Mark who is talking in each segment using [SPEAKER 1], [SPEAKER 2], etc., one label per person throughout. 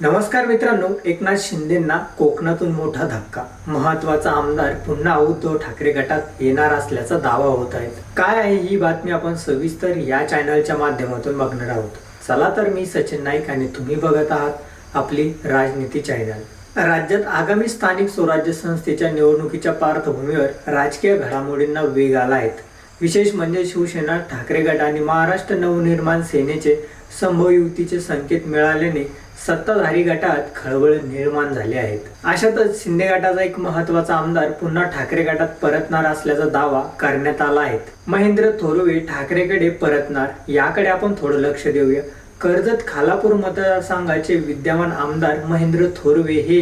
[SPEAKER 1] नमस्कार मित्रांनो एकनाथ शिंदेंना कोकणातून मोठा धक्का. महत्त्वाचा आमदार पुन्हा उद्धव ठाकरे गटात येणार असल्याचा दावा होत आहे. काय आहे ही बातमी आपण सविस्तर या चॅनलच्या माध्यमातून बघणार आहोत. चला तर मी सचिन नाईक आणि तुम्ही बघत आहात आपली राजनीती चॅनल. राज्यात आगामी स्थानिक स्वराज्य संस्थेच्या निवडणुकीच्या पार्श्वभूमीवर राजकीय घडामोडींना वेग आला आहे. विशेष म्हणजे शिवसेना ठाकरे गट आणि महाराष्ट्र नवनिर्माण सेनेचे संभव युतीचे संकेत मिळाल्याने सत्ताधारी गटात खळबळ निर्माण झाले आहेत अशातच शिंदे गटाचा एक महत्त्वाचा आमदार पुन्हा ठाकरे गटात परतणार असल्याचा दावा करण्यात आला आहे. महेंद्र थोरवे ठाकरेकडे परतणार याकडे आपण थोडं लक्ष देऊया. कर्जत खालापूर मतदारसंघाचे विद्यमान आमदार महेंद्र थोरवे हे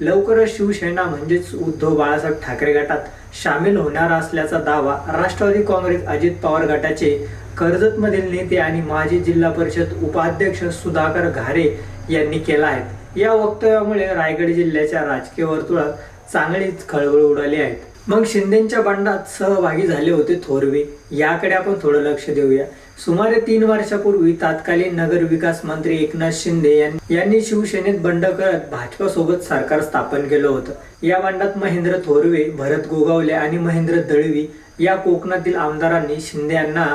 [SPEAKER 1] लवकरच शिवसेना म्हणजेच उद्धव बाळासाहेब ठाकरे गटात सामील होणार असल्याचा दावा राष्ट्रवादी काँग्रेस अजित पवार गटाचे कर्जतमधील नेते आणि माजी जिल्हा परिषद उपाध्यक्ष सुधाकर घारे यांनी केला आहे. या वक्तव्यामुळे रायगड जिल्ह्याच्या राजकीय वर्तुळात चांगलीच खळबळ उडाली आहे. मग शिंदेच्या बंडात सहभागी झाले होते थोरवे. याकडे आपण थोडं लक्ष देऊया. सुमारे तीन वर्षापूर्वी तत्कालीन नगर विकास मंत्री एकनाथ शिंदे यांनी शिवसेनेत बंड करत भाजपा सोबत सरकार स्थापन केलं होतं. या बंडात महेंद्र थोरवे भरत गोगावले आणि महेंद्र दळवी या कोकणातील आमदारांनी शिंदे यांना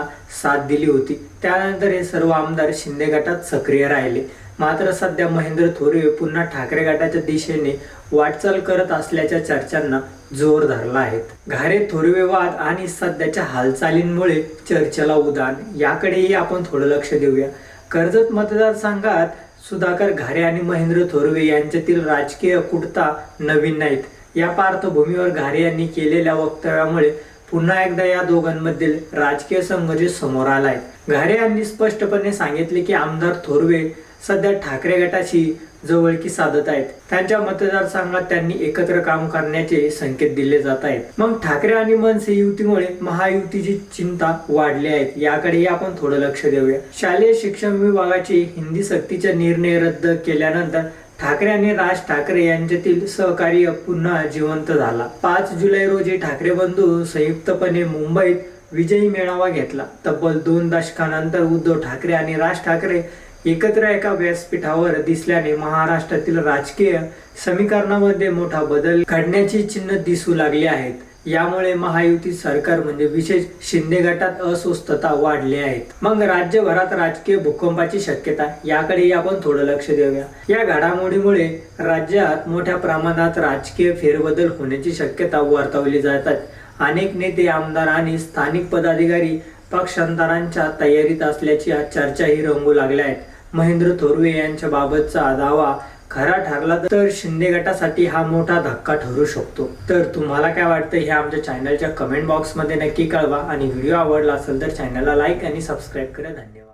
[SPEAKER 1] साथ दिली होती. त्यानंतर हे सर्व आमदार शिंदे गटात सक्रिय राहिले. मात्र सध्या महेंद्र थोरवे पुन्हा ठाकरे गटाच्या दिशेने वाटचाल करत असल्याच्या चर्चांना जोर धरला आहे. घारे थोरवे वाद आणि सध्याच्या हालचालींमुळे चर्चेला उदान. याकडेही आपण थोडं लक्ष देऊया. कर्जत मतदारसंघात सुधाकर घारे आणि महेंद्र थोरवे यांच्यातील राजकीय कुटता नवीन नाहीत. या पार्श्वभूमीवर घारे यांनी केलेल्या वक्तव्यामुळे पुन्हा एकदा या दोघांमधील राजकीय संघर्ष समोर आलाय. घारे यांनी स्पष्टपणे सांगितले की आमदार थोरवे सध्या ठाकरे गटाशी जवळकी साधत आहेत. त्यांच्या मतदारसंघात त्यांनी एकत्र काम करण्याचे संकेत दिले जात आहेत. मग ठाकरे आणि मनसे युतीमुळे महायुतीची चिंता वाढली आहे. याकडे आपण थोडं लक्ष देऊया. शालेय शिक्षण विभागाचे हिंदी सक्तीचा निर्णय रद्द केल्यानंतर ठाकरे आणि राज ठाकरे यांच्यातील सहकार्य पुन्हा जिवंत झाला. पाच जुलै रोजी ठाकरे बंधू संयुक्तपणे मुंबईत विजयी मेळावा घेतला. तब्बल दोन दशकानंतर उद्धव ठाकरे आणि राज ठाकरे एकत्र एका व्यासपीठावर दिसल्याने महाराष्ट्रातील राजकीय समीकरणामध्ये मोठा बदल घडण्याची चिन्ह दिसू लागली आहेत. यामुळे महायुती सरकार म्हणजे विशेष शिंदे गटात अस्वस्थता वाढली आहेत. मग राज्यभरात राजकीय भूकंपाची शक्यता याकडे आपण थोडं लक्ष देऊया. या घडामोडीमुळे राज्यात मोठ्या प्रमाणात राजकीय फेरबदल होण्याची शक्यता वर्तवली जातात. अनेक नेते आमदार आणि स्थानिक पदाधिकारी पक्षांतरांच्या तयारीत असल्याची चर्चाही रंगू लागल्या आहेत. महेंद्र थोरवे यांच्या बाबतचा दावा खरा ठरला तर शिंदे गटासाठी हा मोठा धक्का ठरू शकतो. तर तुम्हाला काय वाटतं हे आमच्या चॅनलच्या कमेंट बॉक्समध्ये नक्की कळवा. आणि व्हिडिओ आवडला असेल तर चॅनलला लाईक आणि सबस्क्राईब करा. धन्यवाद.